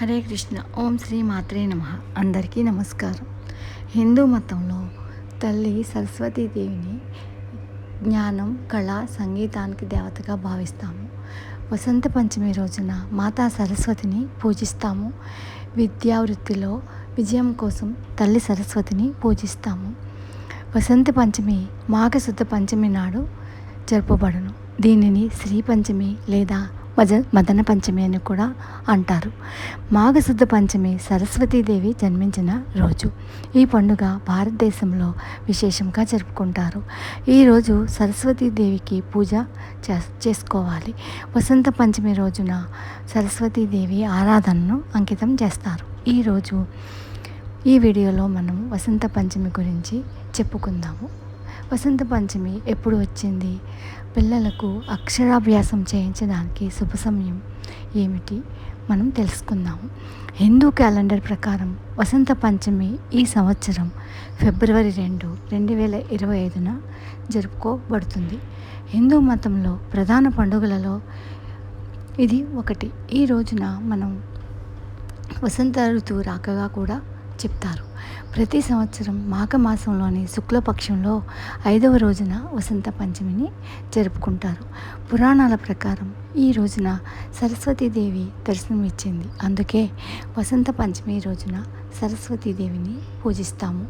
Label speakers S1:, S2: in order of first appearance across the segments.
S1: హరే కృష్ణ ఓం శ్రీ మాత్రే నమ. అందరికీ నమస్కారం. హిందూ మతంలో తల్లి సరస్వతీదేవిని జ్ఞానం కళ సంగీతానికి దేవతగా భావిస్తాము. వసంత పంచమి రోజున మాతా సరస్వతిని పూజిస్తాము. విద్యా వృత్తిలో విజయం కోసం తల్లి సరస్వతిని పూజిస్తాము. వసంత పంచమి మాఘశుద్ధ పంచమి నాడు జరుపబడును. దీనిని శ్రీ పంచమి లేదా మజ మదన పంచమి అని కూడా అంటారు. మాఘశుద్ధ పంచమి సరస్వతీదేవి జన్మించిన రోజు. ఈ పండుగ భారతదేశంలో విశేషంగా జరుపుకుంటారు. ఈరోజు సరస్వతీదేవికి పూజ చే చేసుకోవాలి. వసంత పంచమి రోజున సరస్వతీదేవి ఆరాధనను అంకితం చేస్తారు. ఈరోజు ఈ వీడియోలో మనం వసంత పంచమి గురించి చెప్పుకుందాము. వసంత పంచమి ఎప్పుడు వచ్చింది? పిల్లలకు అక్షరాభ్యాసం చేయించడానికి శుభ సమయం ఏమిటి? మనం తెలుసుకుందాం. హిందూ క్యాలెండర్ ప్రకారం వసంత పంచమి ఈ సంవత్సరం ఫిబ్రవరి రెండు రెండు వేల ఇరవై ఐదున జరుపుకోబడుతుంది. హిందూ మతంలో ప్రధాన పండుగలలో ఇది ఒకటి. ఈ రోజున మనం వసంత ఋతువు రాకగా కూడా చెప్తారు. ప్రతి సంవత్సరం మాఘమాసంలోని శుక్లపక్షంలో ఐదవ రోజున వసంత పంచమిని జరుపుకుంటారు. పురాణాల ప్రకారం ఈ రోజున సరస్వతీదేవి దర్శనమిచ్చింది. అందుకే వసంత పంచమి రోజున సరస్వతీదేవిని పూజిస్తాము.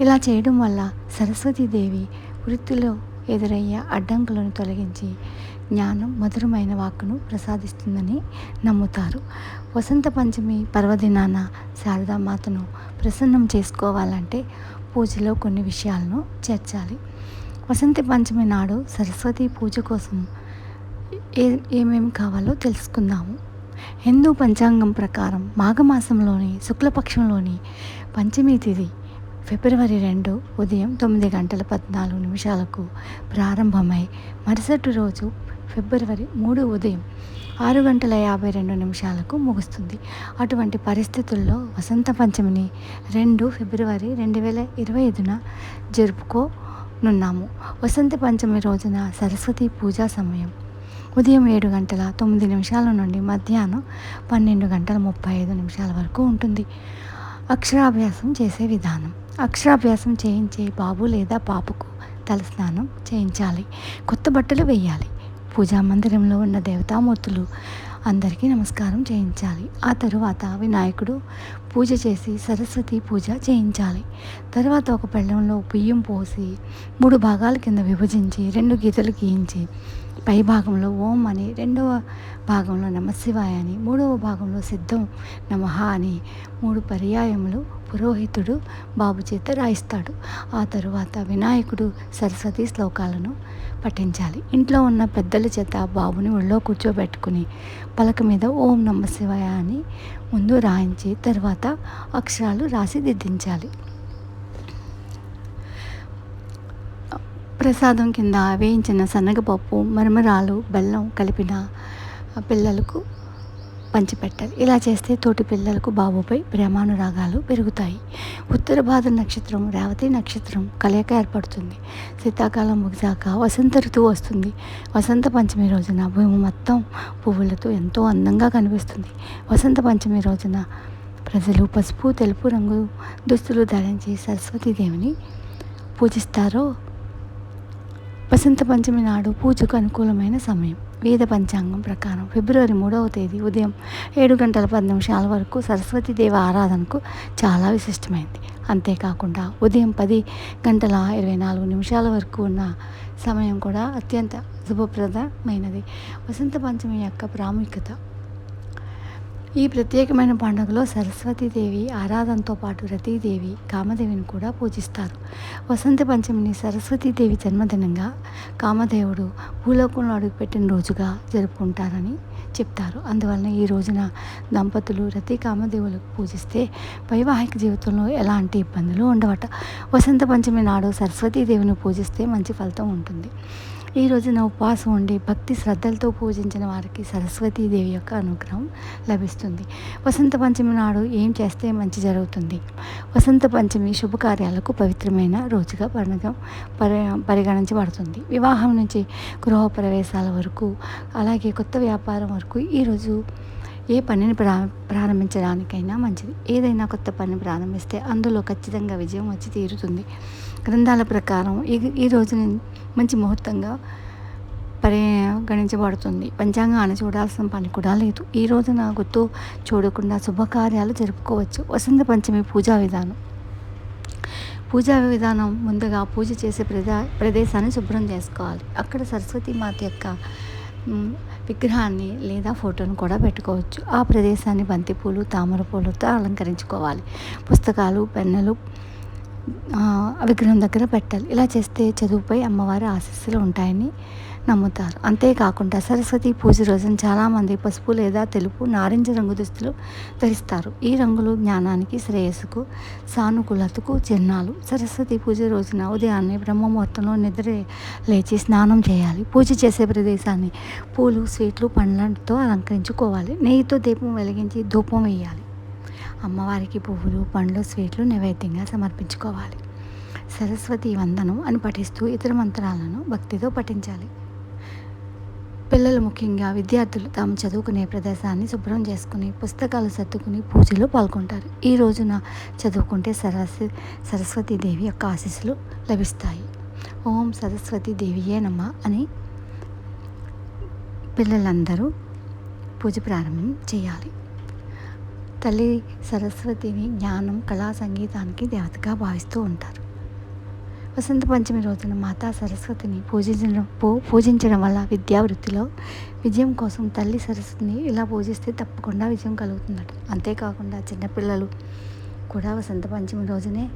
S1: ఇలా చేయడం వల్ల సరస్వతీదేవి వృత్తిలో ఎదురయ్యే అడ్డంకులను తొలగించి జ్ఞానం మధురమైన వాక్కును ప్రసాదిస్తుందని నమ్ముతారు. వసంత పంచమి పర్వదినాన శారదామాతను ప్రసన్నం చేసుకోవాలంటే పూజలో కొన్ని విషయాలను చేర్చాలి. వసంత పంచమి నాడు సరస్వతి పూజ కోసం ఏ ఏమేమి కావాలో తెలుసుకుందాము. హిందూ పంచాంగం ప్రకారం మాఘమాసంలోని శుక్లపక్షంలోని పంచమి తిథి ఫిబ్రవరి రెండు ఉదయం తొమ్మిది గంటల పద్నాలుగు నిమిషాలకు ప్రారంభమై మరుసటి రోజు ఫిబ్రవరి మూడు ఉదయం ఆరు గంటల యాభై రెండు నిమిషాలకు ముగుస్తుంది. అటువంటి పరిస్థితుల్లో వసంత పంచమిని రెండు ఫిబ్రవరి రెండు వేల ఇరవై ఐదున జరుపుకోనున్నాము. వసంత పంచమి రోజున సరస్వతి పూజా సమయం. ఉదయం ఏడు గంటల తొమ్మిది నిమిషాల నుండి మధ్యాహ్నం పన్నెండు గంటల ముప్పై ఐదు నిమిషాల వరకు ఉంటుంది. అక్షరాభ్యాసం చేసే విధానం. అక్షరాభ్యాసం చేయించే బాబు లేదా పాపకు తలస్నానం చేయించాలి. కొత్త బట్టలు వేయాలి. పూజా మందిరంలో ఉన్న దేవతామూర్తులు అందరికీ నమస్కారం చేయించాలి. ఆ తరువాత వినాయకుడు పూజ చేసి సరస్వతి పూజ చేయించాలి. తర్వాత ఒక పెళ్ళంలో బియ్యం పోసి మూడు భాగాల కింద విభజించి రెండు గీతలు గీయించి పై భాగంలో ఓం అని రెండవ భాగంలో నమశివాయ అని మూడవ భాగంలో సిద్ధం నమః అని మూడు పర్యాయములు పురోహితుడు బాబు చేత రాయిస్తాడు. ఆ తరువాత వినాయకుడు సరస్వతి శ్లోకాలను పఠించాలి. ఇంట్లో ఉన్న పెద్దల చేత బాబుని ఒళ్ళో కూర్చోబెట్టుకుని పలక మీద ఓం నమ శివాయ అని ముందు రాయించి తర్వాత అక్షరాలు రాసి దిద్దించాలి. ప్రసాదం కింద వేయించిన శనగపప్పు మరమరాలు బెల్లం కలిపిన పిల్లలకు పంచిపెట్టాలి. ఇలా చేస్తే తోటి పిల్లలకు బాబుపై ప్రేమానురాగాలు పెరుగుతాయి. ఉత్తర భాద నక్షత్రం రేవతి నక్షత్రం కలయిక ఏర్పడుతుంది. శీతాకాలం ముగిసాక వసంత ఋతువు వస్తుంది. వసంత పంచమి రోజున భూమి మొత్తం పువ్వులతో ఎంతో అందంగా కనిపిస్తుంది. వసంత పంచమి రోజున ప్రజలు పసుపు తెలుపు రంగు దుస్తులు ధరించి సరస్వతీదేవిని పూజిస్తారో వసంత పంచమి నాడు పూజకు అనుకూలమైన సమయం. వేద పంచాంగం ప్రకారం ఫిబ్రవరి మూడవ తేదీ ఉదయం ఏడు గంటల పది నిమిషాల వరకు సరస్వతీదేవి ఆరాధనకు చాలా విశిష్టమైంది. అంతేకాకుండా ఉదయం పది గంటల ఇరవై నాలుగు నిమిషాల వరకు ఉన్న సమయం కూడా అత్యంత శుభప్రదమైనది. వసంత పంచమి యొక్క ప్రాముఖ్యత ఈ ప్రత్యేకమైన పండుగలో సరస్వతీదేవి ఆరాధనతో పాటు రతీదేవి కామదేవిని కూడా పూజిస్తారు. వసంత పంచమిని సరస్వతీదేవి జన్మదినంగా కామదేవుడు భూలోకంలో అడుగుపెట్టిన రోజుగా జరుపుకుంటారని చెప్తారు. అందువలన ఈ రోజున దంపతులు రతి కామదేవులకు పూజిస్తే వైవాహిక జీవితంలో ఎలాంటి ఇబ్బందులు ఉండవట. వసంత పంచమి నాడు సరస్వతీదేవిని పూజిస్తే మంచి ఫలితం ఉంటుంది. ఈ రోజున ఉపవాసం ఉండి భక్తి శ్రద్ధలతో పూజించిన వారికి సరస్వతీదేవి యొక్క అనుగ్రహం లభిస్తుంది. వసంత పంచమి నాడు ఏం చేస్తే మంచి జరుగుతుంది? వసంత పంచమి శుభకార్యాలకు పవిత్రమైన రోజుగా పరిణగం పరి పరిగణించబడుతుంది. వివాహం నుంచి గృహ ప్రవేశాల వరకు అలాగే కొత్త వ్యాపారం వరకు ఈరోజు ఏ పనిని ప్రా ప్రారంభించడానికైనా మంచిది. ఏదైనా కొత్త పని ప్రారంభిస్తే అందులో ఖచ్చితంగా విజయం వచ్చి తీరుతుంది. గ్రంథాల ప్రకారం ఈ ఈ రోజుని మంచి ముహూర్తంగా పరిగణించబడుతుంది. పంచాంగాన్ని చూడాల్సిన పని కూడా లేదు. ఈ రోజున గుర్తు చూడకుండా శుభకార్యాలు జరుపుకోవచ్చు. వసంత పంచమి పూజా విధానం. పూజా విధానం ముందుగా పూజ చేసే ప్రదా ప్రదేశాన్ని శుభ్రం చేసుకోవాలి. అక్కడ సరస్వతి మాత యొక్క విగ్రహాన్ని లేదా ఫోటోను కూడా పెట్టుకోవచ్చు. ఆ ప్రదేశాన్ని బంతిపూలు తామర పూలతో అలంకరించుకోవాలి. పుస్తకాలు పెన్నులు విగ్రహం దగ్గర పెట్టాలి. ఇలా చేస్తే చదువుపై అమ్మవారి ఆశీస్సులు ఉంటాయని నమ్ముతారు. అంతేకాకుండా సరస్వతి పూజ రోజున చాలామంది పసుపు లేదా తెలుపు నారింజ రంగు దుస్తులు ధరిస్తారు. ఈ రంగులు జ్ఞానానికి శ్రేయస్సుకు సానుకూలతకు చిహ్నాలు. సరస్వతి పూజ రోజున ఉదయాన్నే బ్రహ్మముహూర్తంలో నిద్ర లేచి స్నానం చేయాలి. పూజ చేసే ప్రదేశాన్ని పూలు స్వీట్లు పండ్లతో అలంకరించుకోవాలి. నెయ్యితో దీపం వెలిగించి ధూపం వేయాలి. అమ్మవారికి పువ్వులు పండ్లు స్వీట్లు నైవేద్యంగా సమర్పించుకోవాలి. సరస్వతి వందనం అని పఠిస్తూ ఇతర మంత్రాలను భక్తితో పఠించాలి. పిల్లలు ముఖ్యంగా విద్యార్థులు తాము చదువుకునే ప్రదేశాన్ని శుభ్రం చేసుకుని పుస్తకాలు సర్దుకుని పూజలో పాల్గొంటారు. ఈ రోజున చదువుకుంటే సరస్వ సరస్వతి దేవి యొక్క ఆశీస్సులు లభిస్తాయి. ఓం సరస్వతి దేవియే నమ అని పిల్లలందరూ పూజ ప్రారంభం చేయాలి. తల్లి సరస్వతిని జ్ఞానం కళా సంగీతానికి దేవతగా భావిస్తూ ఉంటారు. వసంత పంచమి రోజున మాతా సరస్వతిని పూజించడం పూ పూజించడం వల్ల విద్యా వృత్తిలో విజయం కోసం తల్లి సరస్వతిని ఇలా పూజిస్తే తప్పకుండా విజయం కలుగుతుందట. అంతేకాకుండా చిన్నపిల్లలు కూడా వసంత పంచమి రోజునే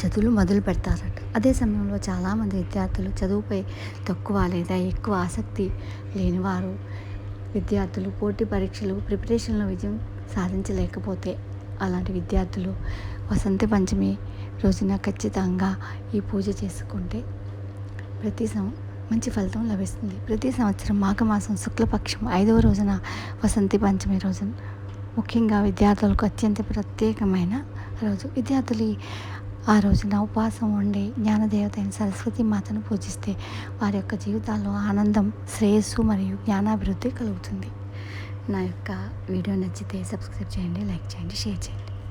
S1: చదువులు మొదలు పెడతారట. అదే సమయంలో చాలామంది విద్యార్థులు చదువుపై తక్కువ లేదా ఎక్కువ ఆసక్తి లేనివారు విద్యార్థులు పోటీ పరీక్షలు ప్రిపరేషన్లో విజయం సాధించలేకపోతే అలాంటి విద్యార్థులు వసంత పంచమి రోజున ఖచ్చితంగా ఈ పూజ చేసుకుంటే ప్రతి సం మంచి ఫలితం లభిస్తుంది. ప్రతి సంవత్సరం మాఘమాసం శుక్లపక్షం ఐదవ రోజున వసంతి పంచమి రోజున ముఖ్యంగా విద్యార్థులకు అత్యంత ప్రత్యేకమైన రోజు. విద్యార్థులు ఆ రోజున ఉపవాసం ఉండి జ్ఞానదేవత అయిన సరస్వతి మాతను పూజిస్తే వారి యొక్క జీవితాల్లో ఆనందం శ్రేయస్సు మరియు జ్ఞానాభివృద్ధి కలుగుతుంది. నా యొక్క వీడియో నచ్చితే సబ్స్క్రైబ్ చేయండి లైక్ చేయండి షేర్ చేయండి.